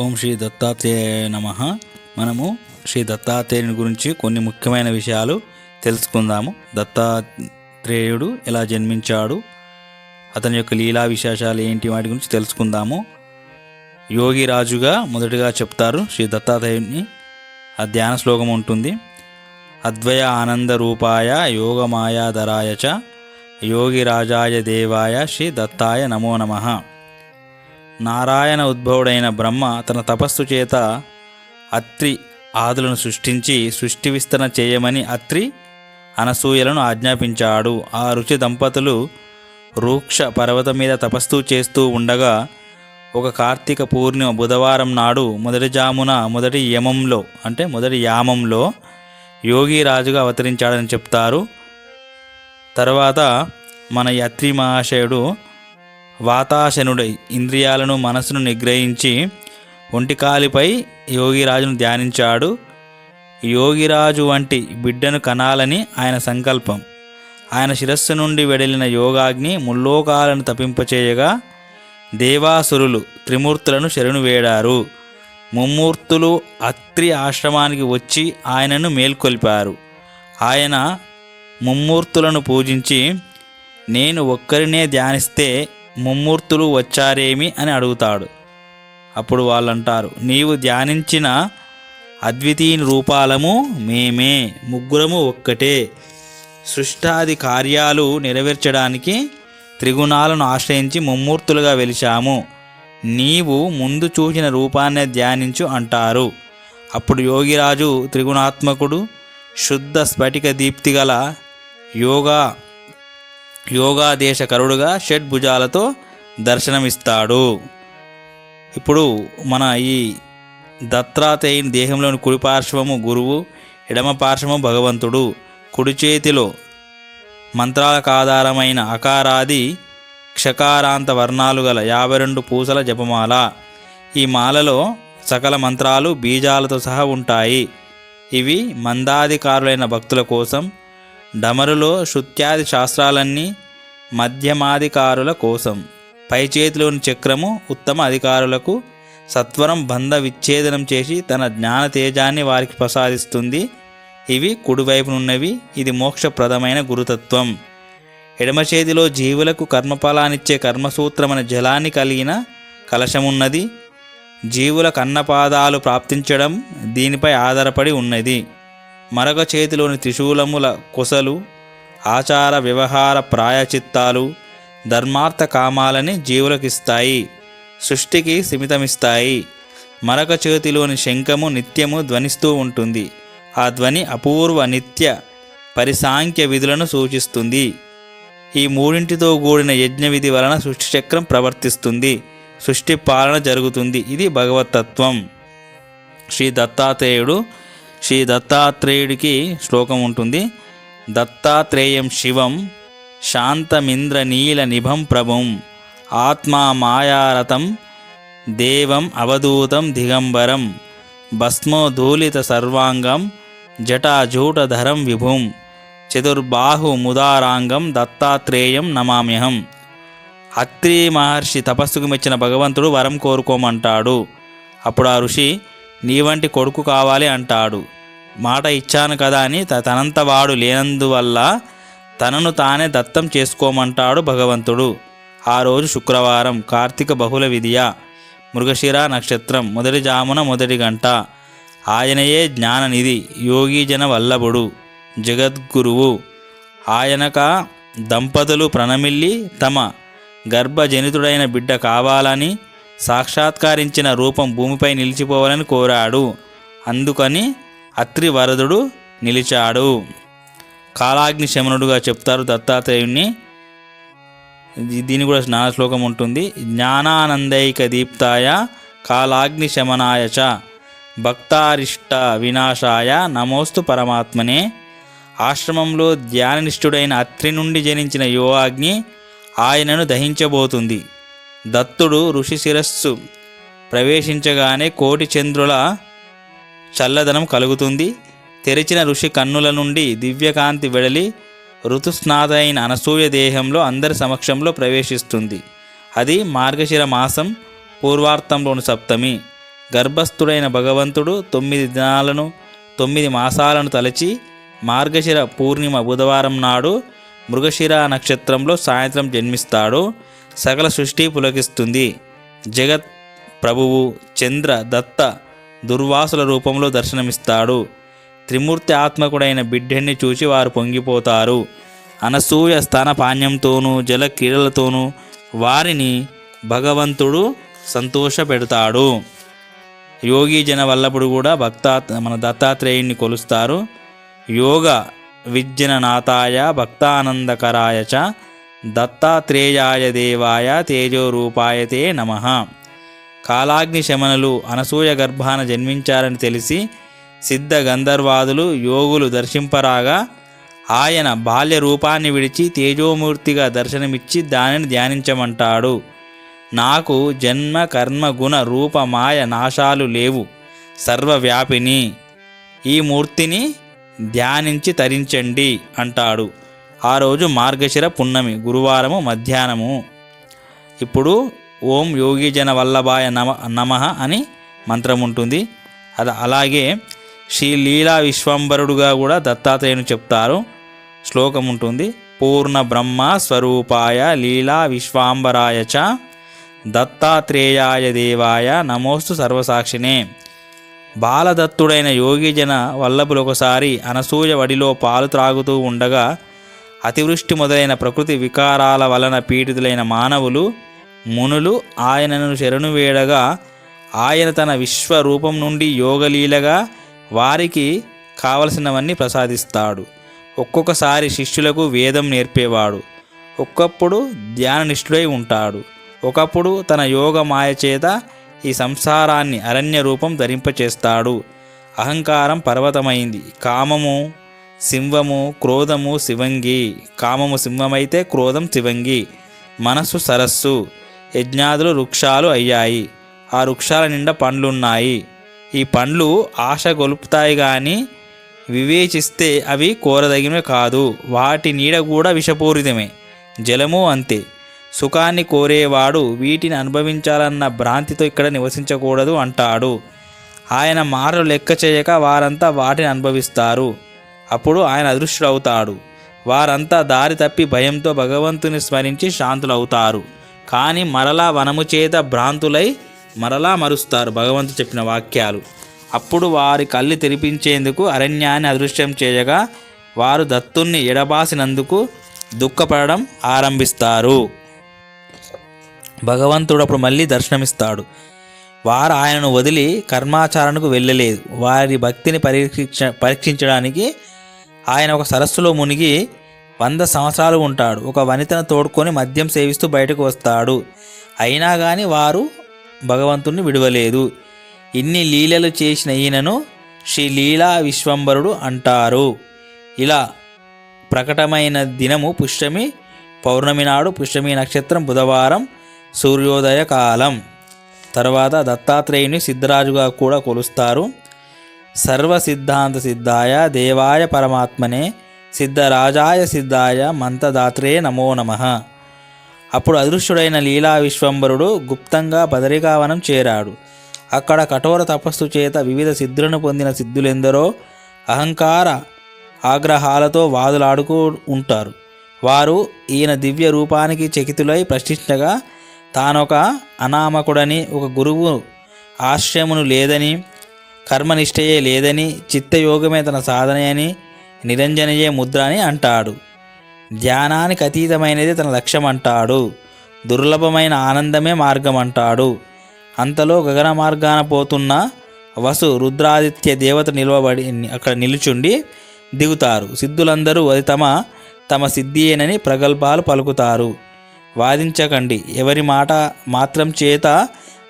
ఓం శ్రీ దత్తాత్రేయ నమ. మనము శ్రీ దత్తాత్రేయుని గురించి కొన్ని ముఖ్యమైన విషయాలు తెలుసుకుందాము. దత్తాత్రేయుడు ఎలా జన్మించాడు అతని యొక్క లీలా విశేషాలు ఏంటి వాటి గురించి తెలుసుకుందాము. యోగి రాజుగా మొదటిగా చెప్తారు శ్రీ దత్తాత్రేయుని. ఆ ధ్యాన శ్లోకం ఉంటుంది. అద్వయ ఆనంద రూపాయ యోగమాయాధరాయ చ యోగి రాజాయ దేవాయ శ్రీ దత్తాయ నమో నమః. నారాయణ ఉద్భవుడైన బ్రహ్మ తన తపస్సు చేత అత్రి ఆదులను సృష్టించి సృష్టి విస్తరణ చేయమని అత్రి అనసూయలను ఆజ్ఞాపించాడు. ఆ రుచి దంపతులు రూక్ష పర్వతం మీద తపస్సు చేస్తూ ఉండగా ఒక కార్తీక పూర్ణిమ బుధవారం నాడు మొదటి జామున మొదటి యమంలో అంటే మొదటి యామంలో యోగి రాజుగా అవతరించాడని చెప్తారు. తర్వాత మన యత్రి మహాశయుడు వాతాశనుడై ఇంద్రియాలను మనసును నిగ్రహించి ఒంటికాలిపై యోగిరాజును ధ్యానించాడు. యోగిరాజు వంటి బిడ్డను కనాలని ఆయన సంకల్పం. ఆయన శిరస్సు నుండి వెడలిన యోగాగ్ని ముల్లోకాలను తపింపచేయగా దేవాసురులు త్రిమూర్తులను శరణు వేడారు. ముమ్మూర్తులు అత్రి ఆశ్రమానికి వచ్చి ఆయనను మేల్కొల్పారు. ఆయన ముమ్మూర్తులను పూజించి నేను ఒక్కరినే ధ్యానిస్తే ముమ్మూర్తులు వచ్చారేమి అని అడుగుతాడు. అప్పుడు వాళ్ళంటారు నీవు ధ్యానించిన అద్వితీయ రూపాలము మేమే ముగ్గురము ఒక్కటే. సృష్టాది కార్యాలు నెరవేర్చడానికి త్రిగుణాలను ఆశ్రయించి ముమ్మూర్తులుగా వెలిశాము. నీవు ముందు చూసిన రూపాన్నే ధ్యానించు అంటారు. అప్పుడు యోగిరాజు త్రిగుణాత్మకుడు శుద్ధ స్ఫటిక దీప్తి గల యోగా యోగాదేశకరుడుగా షడ్భుజాలతో దర్శనమిస్తాడు. ఇప్పుడు మన ఈ దత్తాత్రేయుని దేహంలోని కుడి పార్శ్వము గురువు ఎడమ పార్శ్వము భగవంతుడు. కుడి చేతిలో మంత్రాలకు ఆధారమైన అకారాది క్షకారాంత వర్ణాలు గల యాభై రెండు పూసల జపమాల. ఈ మాలలో సకల మంత్రాలు బీజాలతో సహా ఉంటాయి. ఇవి మందాధికారులైన భక్తుల కోసం డమరులో శృత్యాది శాస్త్రాలన్నీ మధ్యమాధికారుల కోసం. పై చేతిలోని చక్రము ఉత్తమ అధికారులకు సత్వరం బంధ విచ్ఛేదనం చేసి తన జ్ఞాన తేజాన్ని వారికి ప్రసాదిస్తుంది. ఇవి కుడివైపునున్నవి. ఇది మోక్షప్రదమైన గురుతత్వం. ఎడమ చేతిలో జీవులకు కర్మఫలాన్నిచ్చే కర్మసూత్రమైన జలాన్ని కలిగిన కలశమున్నది. జీవుల కన్నపాదాలు ప్రాప్తించడం దీనిపై ఆధారపడి ఉన్నది. మరొక చేతిలోని త్రిశూలముల కొసలు ఆచార వ్యవహార ప్రాయచిత్తాలు ధర్మార్థ కామాలని జీవులకిస్తాయి సృష్టికి సిమితమిస్తాయి. మరొక చేతిలోని శంఖము నిత్యము ధ్వనిస్తూ ఉంటుంది. ఆ ధ్వని అపూర్వ నిత్య పరిసాంఖ్య విధులను సూచిస్తుంది. ఈ మూడింటితో కూడిన యజ్ఞ విధి వలన సృష్టి చక్రం ప్రవర్తిస్తుంది. సృష్టి పాలన జరుగుతుంది. ఇది భగవతత్వం. శ్రీ దత్తాత్రేయుడు శ్రీ దత్తాత్రేయుడికి శ్లోకం ఉంటుంది. దత్తాత్రేయం శివం శాంతమింద్ర నీల నిభం ప్రభుం ఆత్మా మాయారథం దేవం అవధూతం దిగంబరం భస్మోధూలిత సర్వాంగం జటాజూటధరం విభుం చతుర్బాహు ముదారాంగం దత్తాత్రేయం నమామ్యహం. అత్రి మహర్షి తపస్సుకు మెచ్చిన భగవంతుడు వరం కోరుకోమంటాడు. అప్పుడు ఆ ఋషి నీ వంటి కొడుకు కావాలి అంటాడు. మాట ఇచ్చాను కదా అని త- తనంత వాడు లేనందువల్ల తనను తానే దత్తం చేసుకోమంటాడు భగవంతుడు. ఆ రోజు శుక్రవారం కార్తీక బహుళ విధియ మృగశిర నక్షత్రం మొదటి జామున మొదటి గంట. ఆయనయే జ్ఞాననిధి యోగీజన వల్లభుడు జగద్గురువు. ఆయనక దంపతులు ప్రణమిల్లి తమ గర్భజనితుడైన బిడ్డ కావాలని సాక్షాత్కరించిన రూపం భూమిపై నిలిచిపోవాలని కోరాడు. అందుకని అత్రి వరదుడు నిలిచాడు. కాలాగ్ని శమనుడుగా చెప్తారు దత్తాత్రేయుణ్ణి. దీని కూడా స్నాన శ్లోకం ఉంటుంది. జ్ఞానానందైక దీప్తాయ కాలాగ్ని శమనాయ చ. భక్తారిష్ట వినాశాయ నమోస్తు పరమాత్మనే. ఆశ్రమంలో ధ్యాననిష్ఠుడైన అత్రి నుండి జనించిన యోగాగ్ని ఆయనను దహించబోతుంది. దత్తుడు ఋషి శిరస్సు ప్రవేశించగానే కోటి చంద్రుల చల్లదనం కలుగుతుంది. తెరిచిన ఋషి కన్నుల నుండి దివ్యకాంతి వెడలి ఋతుస్నాత అయిన అనసూయ దేహంలో అందరి సమక్షంలో ప్రవేశిస్తుంది. అది మార్గశిర మాసం పూర్వార్థంలోని సప్తమి. గర్భస్థుడైన భగవంతుడు తొమ్మిది దినాలను తొమ్మిది మాసాలను తలచి మార్గశిర పూర్ణిమ బుధవారం నాడు మృగశిర నక్షత్రంలో సాయంత్రం జన్మిస్తాడు. సకల సృష్టి పులకిస్తుంది. జగత్ ప్రభువు చంద్ర దత్త దుర్వాసుల రూపంలో దర్శనమిస్తాడు. త్రిమూర్తి ఆత్మకుడైన బిడ్డని చూసి వారు పొంగిపోతారు. అనసూయ స్థానపాన్యంతోనూ జల క్రీడలతోనూ వారిని భగవంతుడు సంతోషపెడతాడు. యోగి జన వల్లప్పుడు కూడా భక్త మన దత్తాత్రేయుణ్ణి కొలుస్తారు. యోగ విజ్జననాథాయ భక్తానందకరాయ చ దత్తాత్రేయాయ దేవాయ తేజోరూపాయ తే నమ. కాలాగ్ని శమనులు అనసూయ గర్భాన జన్మించారని తెలిసి సిద్ధ గంధర్వాదులు యోగులు దర్శింపరాగా ఆయన బాల్య రూపాన్ని విడిచి తేజోమూర్తిగా దర్శనమిచ్చి దానిని ధ్యానించమంటాడు. నాకు జన్మ కర్మ గుణ రూప మాయ నాశాలు లేవు. సర్వవ్యాపిని. ఈ మూర్తిని ధ్యానించి తరించండి అంటాడు. ఆ రోజు మార్గశిర పున్నమి గురువారము మధ్యాహ్నము. ఇప్పుడు ఓం యోగిజన వల్లభాయ నమ నమః అని మంత్రం ఉంటుంది. అది అలాగే శ్రీ లీలా విశ్వంబరుడుగా కూడా దత్తాత్రేయుని చెప్తారు. శ్లోకం ఉంటుంది. పూర్ణ బ్రహ్మ స్వరూపాయ లీలా విశ్వాంబరాయ చ దత్తాత్రేయాయ దేవాయ నమోస్తు సర్వసాక్షినే. బాలదత్తుడైన యోగిజన వల్లభులు ఒకసారి అనసూయ వడిలో పాలు త్రాగుతూ ఉండగా అతివృష్టి మొదలైన ప్రకృతి వికారాల వలన పీడితులైన మానవులు మునులు ఆయనను శరణు వేడగా ఆయన తన విశ్వరూపం నుండి యోగలీలగా వారికి కావలసినవన్నీ ప్రసాదిస్తాడు. ఒక్కొక్కసారి శిష్యులకు వేదం నేర్పేవాడు. ఒక్కప్పుడు ధ్యాననిష్ఠుడై ఉంటాడు. ఒకప్పుడు తన యోగ మాయ చేత ఈ సంసారాన్ని అరణ్య రూపం ధరింపచేస్తాడు. అహంకారం పర్వతమైంది. కామము సింహము క్రోధము శివంగి. కామము సింహమైతే క్రోధం శివంగి. మనస్సు సరస్సు. యజ్ఞాదులు వృక్షాలు అయ్యాయి. ఆ వృక్షాల నిండా పండ్లున్నాయి. ఈ పండ్లు ఆశ గొలుపుతాయి కానీ వివేచిస్తే అవి కోరదగినవి కాదు. వాటి నీడ కూడా విషపూరితమే. జలము అంతే. సుఖాన్ని కోరేవాడు వీటిని అనుభవించాలన్న భ్రాంతితో ఇక్కడ నివసించకూడదు అంటాడు. ఆయన మాటలు లెక్క చేయక వారంతా వాటిని అనుభవిస్తారు. అప్పుడు ఆయన అదృష్టుడవుతాడు. వారంతా దారి తప్పి భయంతో భగవంతుని స్మరించి శాంతులవుతారు. కానీ మరలా వనము చేత భ్రాంతులై మరలా మరుస్తారు భగవంతు చెప్పిన వాక్యాలు. అప్పుడు వారి కళ్ళు తెరిపించేందుకు అరణ్యాన్ని అదృశ్యం చేయగా వారు దత్తుణ్ణి ఎడబాసినందుకు దుఃఖపడడం ఆరంభిస్తారు. భగవంతుడు అప్పుడు మళ్ళీ దర్శనమిస్తాడు. వారు ఆయనను వదిలి కర్మాచారణకు వెళ్ళలేదు. వారి భక్తిని పరీక్షించ పరీక్షించడానికి ఆయన ఒక సరస్సులో మునిగి వంద సంవత్సరాలు ఉంటాడు. ఒక వనితను తోడుకొని మద్యం సేవిస్తూ బయటకు వస్తాడు. అయినా కానీ వారు భగవంతుణ్ణి విడవలేదు. ఇన్ని లీలలు చేసిన ఈయనను శ్రీ లీలా విశ్వంబరుడు అంటారు. ఇలా ప్రకటమైన దినము పుష్యమి పౌర్ణమి నాడు పుష్యమి నక్షత్రం బుధవారం సూర్యోదయ కాలం. తర్వాత దత్తాత్రేయుని సిద్ధరాజుగా కూడా కొలుస్తారు. సర్వ సిద్ధాంత సిద్ధాయ దేవాయ పరమాత్మనే సిద్ధరాజాయ సిద్ధాయ మంతదాత్రే నమో నమః. అప్పుడు అదృశ్యుడైన లీలా విశ్వంబరుడు గుప్తంగా బదరికావనం చేరాడు. అక్కడ కఠోర తపస్సు చేత వివిధ సిద్ధులను పొందిన సిద్ధులెందరో అహంకార ఆగ్రహాలతో వాదులాడుకు ఉంటారు. వారు ఈయన దివ్య రూపానికి చకితులై ప్రశ్నించగా తానొక అనామకుడని ఒక గురువు ఆశ్రయమును లేదని కర్మనిష్టయే లేదని చిత్తయోగమే తన సాధనయని నిరంజనయే ముద్ర అని అంటాడు. ధ్యానానికి అతీతమైనది తన లక్ష్యం అంటాడు దుర్లభమైన ఆనందమే మార్గం అంటాడు అంతలో గగన మార్గాన పోతున్న వసు రుద్రాదిత్య దేవత నిలవబడి అక్కడ నిలుచుండి దిగుతారు. సిద్ధులందరూ అది తమ తమ సిద్ధియేనని ప్రగల్భాలు పలుకుతారు. వాదించకండి. ఎవరి మాట మాత్రం చేత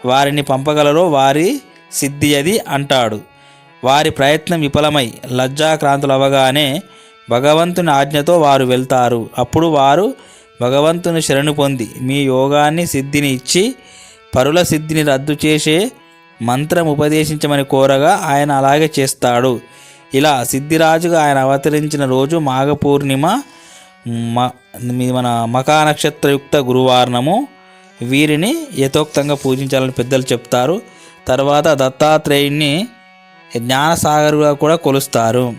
వారిని పంపగలరో వారి సిద్ధి అది అంటాడు. వారి ప్రయత్నం విఫలమై లజ్జాక్రాంతులవగానే భగవంతుని ఆజ్ఞతో వారు వెళ్తారు. అప్పుడు వారు భగవంతుని శరణు పొంది మీ యోగాన్ని సిద్ధిని ఇచ్చి పరుల సిద్ధిని రద్దు చేసే మంత్రం ఉపదేశించమని కోరగా ఆయన అలాగే చేస్తాడు. ఇలా సిద్ధిరాజుగా ఆయన అవతరించిన రోజు మాఘ పూర్ణిమ మ మీ- మన మకా నక్షత్రయుక్త గురువారణము వీరిని యథోక్తంగా పూజించాలని పెద్దలు చెప్తారు. తర్వాత దత్తాత్రేయుణ్ణి జ్ఞానసాగరుగా కూడా కొలుస్తారు.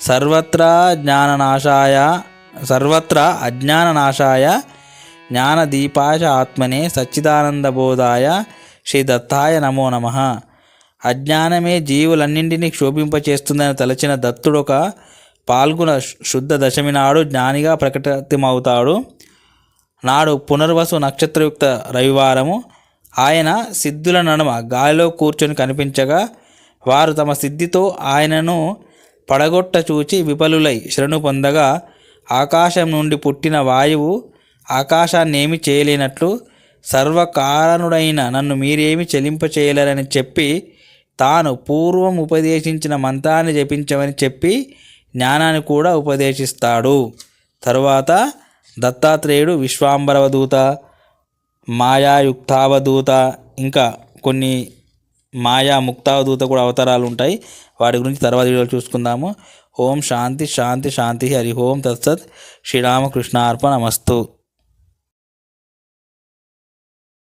సర్వత్రా జ్ఞాననాశాయ సర్వత్రా అజ్ఞాననాశాయ జ్ఞానదీపాశ ఆత్మనే సచ్చిదానందబోధాయ శ్రీ దత్తాయ నమో నమ. అజ్ఞానమే జీవులన్నింటినీ క్షోభింపచేస్తుందని తలచిన దత్తుడొక పాల్గొన శుద్ధ దశమి నాడు జ్ఞానిగా ప్రకటితమవుతాడు. నాడు పునర్వసు నక్షత్రయుక్త రవివారము ఆయన సిద్ధుల నడుమ గాలిలో కూర్చొని కనిపించగా వారు తమ సిద్ధితో ఆయనను పడగొట్ట చూచి విఫలులై శరణు పొందగా ఆకాశం నుండి పుట్టిన వాయువు ఆకాశాన్ని చేయలేనట్లు సర్వకారణుడైన నన్ను మీరేమి చెలింప చేయలేరని చెప్పి తాను పూర్వం ఉపదేశించిన మంత్రాన్ని జపించమని చెప్పి జ్ఞానాన్ని కూడా ఉపదేశిస్తాడు. తరువాత దత్తాత్రేయుడు విశ్వాంబరవదూత మాయాయుక్తావధూత ఇంకా కొన్ని మాయా ముక్తావధూత కూడా అవతారాలు ఉంటాయి వాటి గురించి తర్వాత వీడియోలో చూసుకుందాము. ఓం శాంతి శాంతి శాంతి హరి ఓం తత్సత్. శ్రీరామకృష్ణార్పణమస్తు.